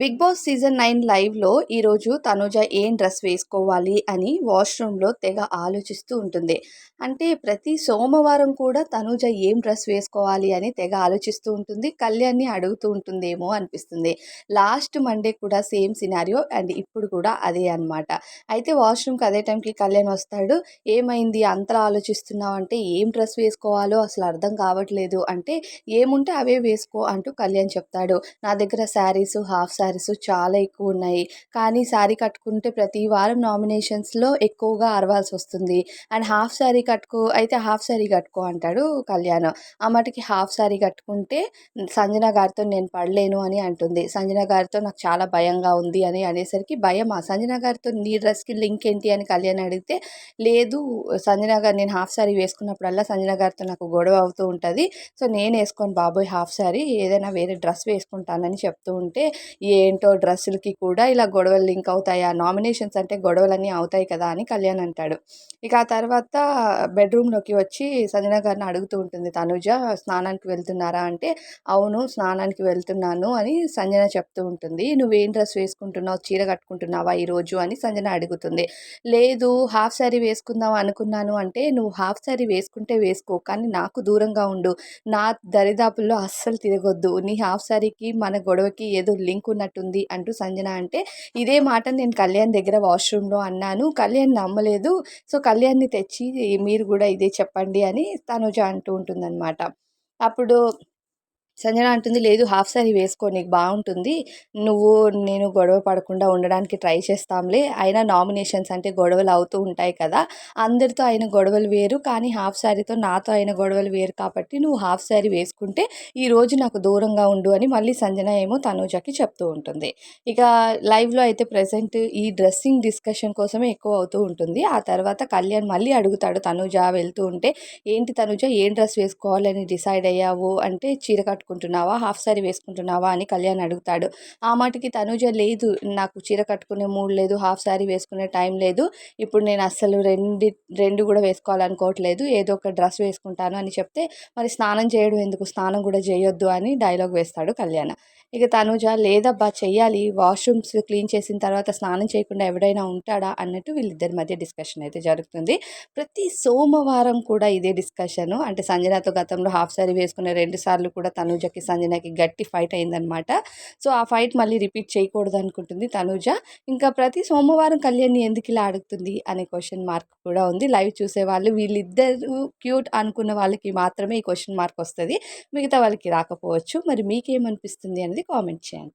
Big boss season nine లైవ్లో ఈరోజు తనుజ ఏం డ్రెస్ వేసుకోవాలి అని వాష్రూమ్లో తెగ ఆలోచిస్తూ ఉంటుంది. అంటే ప్రతి సోమవారం కూడా తనుజ ఏం డ్రెస్ వేసుకోవాలి అని తెగ ఆలోచిస్తూ ఉంటుంది. కళ్యాణ్ని అడుగుతూ ఉంటుందేమో అనిపిస్తుంది. లాస్ట్ మండే కూడా సేమ్ సినారియో అండ్ ఇప్పుడు కూడా అదే అనమాట అయితే వాష్రూమ్కి అదే టైంకి కళ్యాణ్ వస్తాడు. ఏమైంది? అంతలా ఆలోచిస్తున్నావు అంటే ఏం డ్రెస్ వేసుకోవాలో అసలు అర్థం కావట్లేదు. అంటే ఏముంటే అవే వేసుకో అంటూ కళ్యాణ్ చెప్తాడు. నా దగ్గర శారీస్ హాఫ్ శారీస్ చాలా ఎక్కువ ఉన్నాయి కానీ శారీ కట్టుకుంటే ప్రతి వారం నామినేషన్స్లో ఎక్కువగా అరవాల్సి వస్తుంది. అండ్ హాఫ్ శారీ కట్టుకో అయితే హాఫ్ శారీ కట్టుకో అంటాడు కళ్యాణ్. ఆ మటుకి హాఫ్ శారీ కట్టుకుంటే సంజన గారితో నేను పడలేను అని అంటుంది. సంజన గారితో నాకు చాలా భయంగా ఉంది అని అనేసరికి భయమా? సంజన గారితో నీ డ్రెస్కి లింక్ ఏంటి అని కళ్యాణ్ అడిగితే లేదు సంజన గారు నేను హాఫ్ శారీ వేసుకున్నప్పుడల్లా సంజన గారితో నాకు గొడవ అవుతూ ఉంటుంది. సో నేను వేసుకోను బాబోయ్ హాఫ్ శారీ ఏదైనా వేరే డ్రెస్ వేసుకుంటానని చెప్తూ ఉంటే ఏ ఏంటో డ్రెస్సులకి కూడా ఇలా గొడవలు లింక్ అవుతాయా. నామినేషన్స్ అంటే గొడవలన్నీ అవుతాయి కదా అని కళ్యాణ్ అంటాడు. ఇక ఆ తర్వాత బెడ్రూమ్లోకి వచ్చి సంజన గారిని అడుగుతూ ఉంటుంది. తనుజ స్నానానికి వెళ్తున్నారా? అంటే అవును స్నానానికి వెళ్తున్నాను అని సంజన చెప్తూ ఉంటుంది. నువ్వేం డ్రెస్ వేసుకుంటున్నావు? చీర కట్టుకుంటున్నావా ఈరోజు అని సంజన అడుగుతుంది. లేదు హాఫ్ శారీ వేసుకుందాం అనుకున్నాను అంటే నువ్వు హాఫ్ శారీ వేసుకుంటే వేసుకో కానీ నాకు దూరంగా ఉండు. నా దరిదాపుల్లో అస్సలు తిరగొద్దు. నీ హాఫ్ శారీకి మన గొడవకి ఏదో లింక్ ఉన్నట్టుంది అంటూ సంజన అంటే ఇదే మాట నేను కళ్యాణ్ దగ్గర వాష్రూమ్లో అన్నాను కళ్యాణ్ నమ్మలేదు సో కళ్యాణ్ని తెచ్చి మీరు కూడా ఇదే చెప్పండి అని తనుజ అంటూ ఉంటుందన్నమాట. అప్పుడు సంజన అంటుంది లేదు హాఫ్ శారీ వేసుకో నీకు బాగుంటుంది. నువ్వు నేను గొడవ పడకుండా ఉండడానికి ట్రై చేస్తాంలే. అయినా నామినేషన్స్ అంటే గొడవలు అవుతూ ఉంటాయి కదా. అందరితో అయిన గొడవలు వేరు కానీ హాఫ్ శారీతో నాతో అయిన గొడవలు వేరు కాబట్టి నువ్వు హాఫ్ శారీ వేసుకుంటే ఈరోజు నాకు దూరంగా ఉండు అని మళ్ళీ సంజన ఏమో తనూజకి చెప్తూ ఉంటుంది. ఇక లైవ్లో అయితే ప్రజెంట్ ఈ డ్రెస్సింగ్ డిస్కషన్ కోసమే ఎక్కువ అవుతూ ఉంటుంది. ఆ తర్వాత కళ్యాణ్ మళ్ళీ అడుగుతాడు తనూజ వెళ్తూ ఉంటే ఏంటి తనూజ ఏం డ్రెస్ వేసుకోవాలని డిసైడ్ అయ్యావు? అంటే చీర కట్టు కట్టుకుంటున్నావా హాఫ్ సారీ వేసుకుంటున్నావా? అని కళ్యాణ్ అడుగుతాడు. ఆ మాటకి తనుజ లేదు. నాకు చీర కట్టుకునే మూడ్ లేదు. హాఫ్ సారీ వేసుకునే టైం లేదు. ఇప్పుడు నేను అస్సలు రెండు రెండు కూడా వేసుకోవాలనుకోవట్లేదు. ఏదో ఒక డ్రెస్ వేసుకుంటాను అని చెప్తే మరి స్నానం చేయడం ఎందుకు? స్నానం కూడా చేయొద్దు అని డైలాగ్ వేస్తాడు కళ్యాణ్. ఇక తనుజ లేదబ్బా చెయ్యాలి. వాష్రూమ్స్ క్లీన్ చేసిన తర్వాత స్నానం చేయకుండా ఎవడైనా ఉంటాడా? అన్నట్టు వీళ్ళిద్దరి మధ్య డిస్కషన్ అయితే జరుగుతుంది. ప్రతి సోమవారం కూడా ఇదే డిస్కషను. అంటే సంజనాతో గతంలో హాఫ్ సారీ వేసుకునే రెండు సార్లు కూడా తనుజకి సంజనకి గట్టి ఫైట్ అయిందనమాట సో ఆ ఫైట్ మళ్ళీ రిపీట్ చేయకూడదు అనుకుంటుంది తనుజ. ఇంకా ప్రతి సోమవారం కళ్యాణ్ని ఎందుకు ఇలా అడుగుతుంది అనే క్వశ్చన్ మార్క్ కూడా ఉంది. లైవ్ చూసే వాళ్ళు వీళ్ళిద్దరు క్యూట్ అనుకున్న వాళ్ళకి మాత్రమే ఈ క్వశ్చన్ మార్క్ వస్తుంది. మిగతా వాళ్ళకి రాకపోవచ్చు. మరి మీకేమనిపిస్తుంది అనేది కామెంట్ చేయండి.